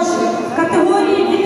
Отже, в категорії